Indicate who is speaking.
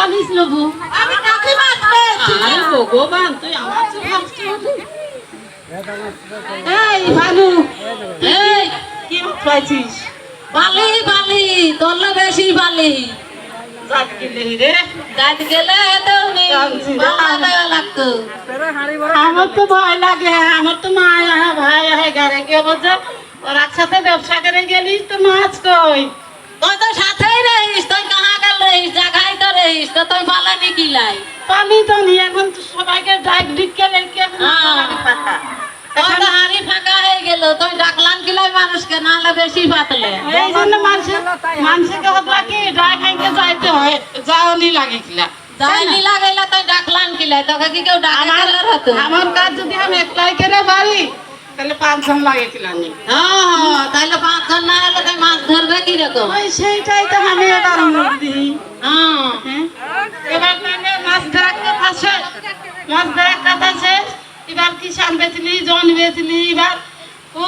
Speaker 1: আমি কাকে
Speaker 2: আরে ভগবান তুই আমার এই ভানু এই কি পাইছিস?
Speaker 1: বালি বালি তোলে বেশি বালি
Speaker 2: রে।
Speaker 1: গাছ গেলে লাগতো।
Speaker 2: আমার তো ভয় লাগে আমার তো মা আহা ভাই আহে গারে কে বলছে ওর একসাথে ব্যবসা করে গেলিস তো মাছ কই?
Speaker 1: তো রহিস তো তুই বালা নিকিলাই
Speaker 2: পানি তো নি এখন তো সবাইকে ডাক ডিক
Speaker 1: তো হাড়ি ফাঁকা হয়ে গেল তুই ডাকলাম কিলাই মানুষকে নাহলে বেশি পাতলে।
Speaker 2: এই জন্য মানুষের মানুষকে হতলা কি ডাক খাইকে যাইতে হয় যাওনি লাগে কিলা।
Speaker 1: যাইনি লাগাইলা তুই ডাকলাম কিলাই তোকে কি কেউ ডাকা হতো?
Speaker 2: আমার কাজ যদি আমি একলাই করে পারি তাহলে পাঁচজন লাগে
Speaker 1: হ্যাঁ না। হলে মাছ ধরবে কীরকম?
Speaker 2: সেইটাই তো আমি এবার
Speaker 1: হ্যাঁ
Speaker 2: এবার তাহলে মাছ ধরার কথা মাছ ধরার শেষ এবার কি সান বেচলি জন বেচলি এবার। ও